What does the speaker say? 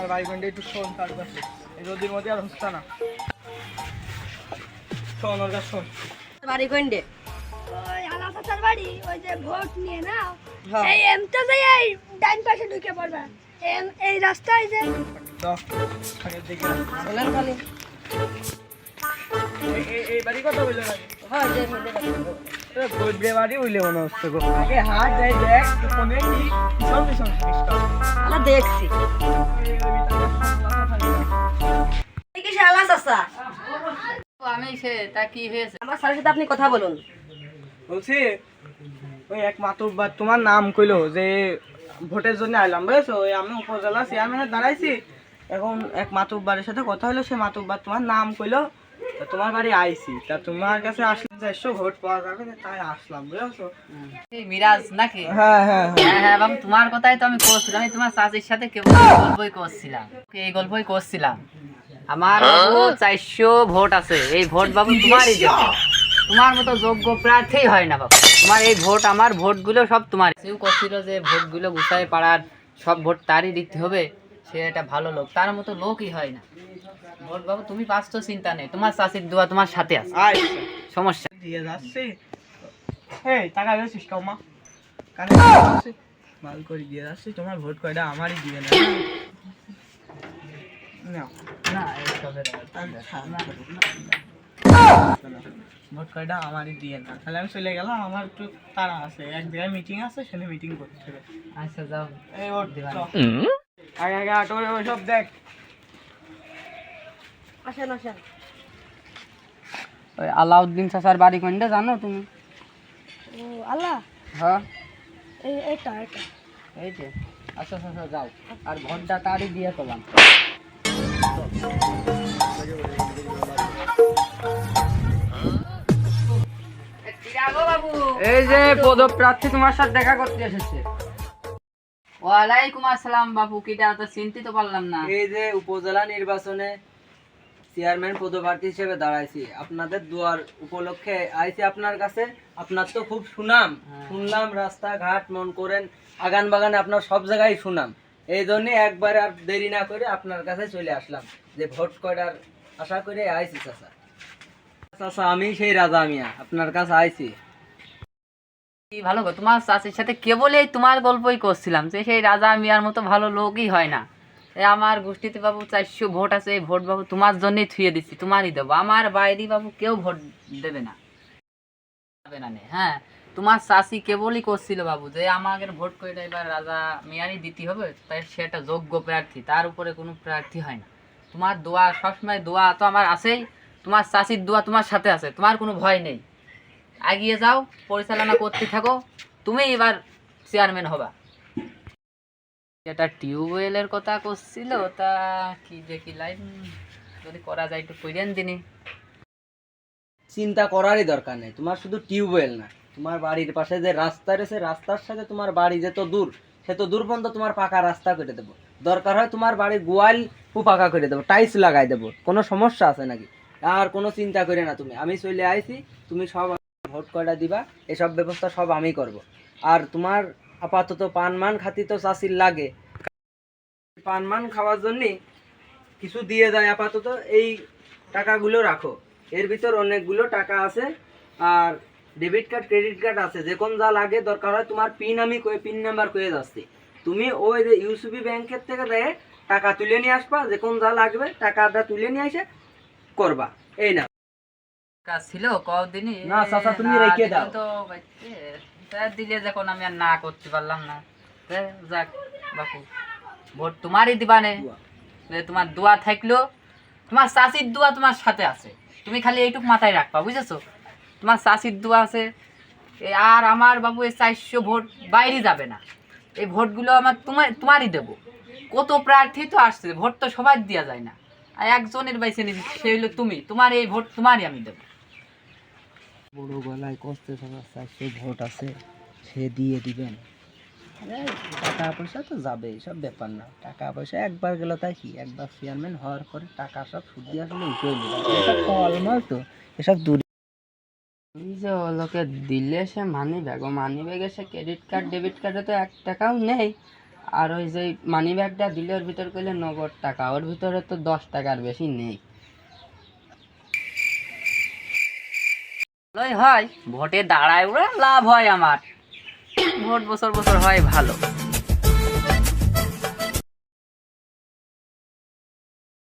আর বাড়ি কোনটা একটু শোন তার কাছে এই রোদির মধ্যে আর হচ্ছে না। শোন ওর কাছে শোন বাড়ি ওই আলাপাতার বাড়ি ওই যে ভোট নিয়ে না? হ্যাঁ। এই এমটা যাই এই ডাইন পাশে ঢুকে পড়বা। এম এই রাস্তায় যে চলেন খালি এই- বাড়ি বলল হয় যে মিলে বাড়ি উইলে মনে হচ্ছে গো। আগে হাট যাই দেখ কোনে কি সব কিছু আমরা দেখছি। এই চাচা আমি সে তা কি হয়েছে? আমার স্যারের সাথে আপনি কথা বলুন। বলছি ওই এক মাতুব্বার তোমার নাম কইলো যে ভোটের জন্য আইলাম বুঝেছ? ওই আমি উপজেলা চেয়ারম্যানে দাঁড়াইছি। এখন এক মাতুব্বারের সাথে কথা হলো সে মাতুব্বার তোমার নাম কইলো তা তোমার বাড়ি আইছি। তা তোমার কাছে আসলে ভোট পাওয়া যাবে তাই আসলাম বুঝেছ? এই মিরাজ নাকি? হ্যাঁ হ্যাঁ হ্যাঁ। হ্যাঁ বাবু তোমার কথাই তো আমি করছিলাম আমি তোমার চাচির সাথে কেবল গল্পই করছিলাম। এই গল্পই করছিলাম। আমার চারশো ভোট আছে। এই ভোট বাবু তোমারই তোমার মতো যোগ্য প্রার্থী হয় না বাবু। তোমার এই ভোট আমার ভোটগুলো সব তোমার সেও করছিল যে ভোটগুলো গুছায় পাড়ার সব ভোট তারই দিতে হবে। সে একটা ভালো লোক তার মতো লোকই হয় না। ভোট বাবু তুমি পাস তো চিন্তা নেই। তোমার চাষির দোয়া তোমার সাথে আছে। সমস্যা দিয়ে যাচ্ছি। এই টাকা কাউমা? মাল করে দিয়ে যাচ্ছি। তোমার ভোট কয়টা? আমারই দিয়ে না। ভোট কয়টা? আমারই দিয়ে না। তাহলে আমি চলে গেলাম আমার একটু তাড়া আছে। এক জায়গায় মিটিং আছে সেখানে মিটিং করতে হবে। আচ্ছা যাও। এই দিবা আগে আগে আটো সব দেখ। আসেন আসেন। ওই আলাউদ্দিন চাচার বাড়ি কোনটা জানো তুমি? ও আল্লাহ। হ্যাঁ। এই এটা এটা এই যে আচ্ছা আচ্ছা যাও। আর ঘণ্টা তারই দিয়ে পেলাম এই যে পদপ্রার্থী তোমার সাথে দেখা করতে এসেছে। ওয়ালাইকুম আসসালাম বাবু কিটা তো চিনতে তো পারলাম না। এই যে উপজেলা নির্বাচনে চেয়ারম্যান পদপ্রার্থী হিসেবে দাঁড়াইছি। আপনাদের দুয়ার উপলক্ষে আইছি আপনার কাছে। আপনার তো খুব সুনাম। হ্যাঁ। শুনলাম রাস্তাঘাট মন করেন আগান বাগানে আপনার সব জায়গায় সুনাম। এই জন্য একবার আর দেরি না করে আপনার কাছে চলে আসলাম, যে ভোট করার আশা করে আইছি চাচা। চাচা, আমি সেই রাজা মিয়া, আপনার কাছে আইছি। ভালো তোমার চাচির সাথে কেবলই তোমার গল্পই করছিলাম, যে সেই রাজা মিয়ার মতো ভালো লোকই হয় না। আমার গোষ্ঠীতে বাবু চারশো ভোট আছে, এই ভোট বাবু তোমার জন্যই থুয়ে দিচ্ছি তোমারই দেবো। আমার বাইরে বাবু কেউ ভোট দেবে না হ্যাঁ। তোমার চাষি কেবলই করছিল বাবু, যে আমাকে ভোট করে এবার রাজা মিয়ারই দিতে হবে, তাই সে একটা যোগ্য প্রার্থী, তার উপরে কোনো প্রার্থী হয় না। তোমার দোয়া, সবসময় দোয়া তো আমার আছেই, তোমার চাষির দোয়া তোমার সাথে আছে, তোমার কোনো ভয় নেই। এগিয়ে যাও, পরিচালনা করতে থাকো, তুমি এবার চেয়ারম্যান হবা। এটা টিউবওয়েলের কথা করছিল, তা কি যে কি লাইন, যদি করা যায় একটু কইরেন দিনি। চিন্তা করারই দরকার নেই, তোমার শুধু টিউবওয়েল না। তোমার বাড়ির পাশে যে রাস্তা রয়েছে, রাস্তার সাথে তোমার বাড়ি যে তো দূর, সে তো দূর পর্যন্ত তোমার পাকা রাস্তা করে দেবো। দরকার হয় তোমার বাড়ির গোয়াল পাকা করে দেবো টাইলস লাগাই দেবো, কোনো সমস্যা আছে নাকি? আর কোনো চিন্তা করে না তুমি, আমি চলে আইছি, তুমি সব ভোট কয়টা দিবা, এসব ব্যবস্থা সব আমি করব। আর তোমার আপাতত পান মান খাতি তো চাষির লাগে। পান মান খাওয়ার জন্যে কিছু দিয়ে যায় আপাতত, এই টাকাগুলো রাখো। এর ভিতর অনেকগুলো টাকা আছে, আর ডেবিট কার্ড ক্রেডিট কার্ড আছে যে কোন যা লাগে দরকার হয় তোমার পিন আমি পিন নাম্বার কয়ে যাচ্ছি। তুমি ওই যে ইউসিবি ব্যাংকের থেকে দেয় টাকা তুলে নিয়ে আসবা যে কোন যা লাগবে টাকাটা তুলে নিয়ে এসে করবা। এই না কাজ ছিল কদিনই না, চাচা, তুমি রেখে দাও। তো বাইতে, তা দিলে যখন আমি আর না করতে পারলাম না। তা যাক বাপু। ভোট তোমারই দিবানে। যে তোমার দোয়া থাকল। তোমার চাষির দোয়া তোমার সাথে আছে। তুমি খালি এইটুক মাথায় রাখবা বুঝেছ? তোমার চাষির দোয়া আছে। আর আমার বাবু এই চারশো ভোট বাইরে যাবে না। এই ভোটগুলো আমার তোমার তোমারই দেবো। কত প্রার্থী তো আসছে, ভোট তো সবাই দেওয়া যায় না। আর একজনের বাইসে নিবি সে হলো তুমি। তোমার এই ভোট তোমারই আমি দেবো। বড় গলায় কষ্ট সবার চারশো ভোট আছে, সে দিয়ে দিবেন। টাকা পয়সা তো যাবে সব ব্যাপার না। টাকা পয়সা একবার গেল তাই কি? একবার চেয়ারম্যান হওয়ার পরে টাকা সব সুদ দিয়ে আসলে উঠে এসব কলমাল তো, এসব দূর এই যে লোকে দিলে সে মানি ব্যাগ ও মানি ব্যাগে সে ক্রেডিট কার্ড ডেবিট কার্ডে তো এক টাকাও নেই। আর ওই যে মানি ব্যাগটা দিলে ওর ভিতর করলে নগদ টাকা, ওর ভিতরে তো দশ টাকার বেশি নেই। ভালোই হয়, ভোটে দাঁড়ায় ওরা লাভ হয় আমার। ভোট বছর বছর হয় ভালো।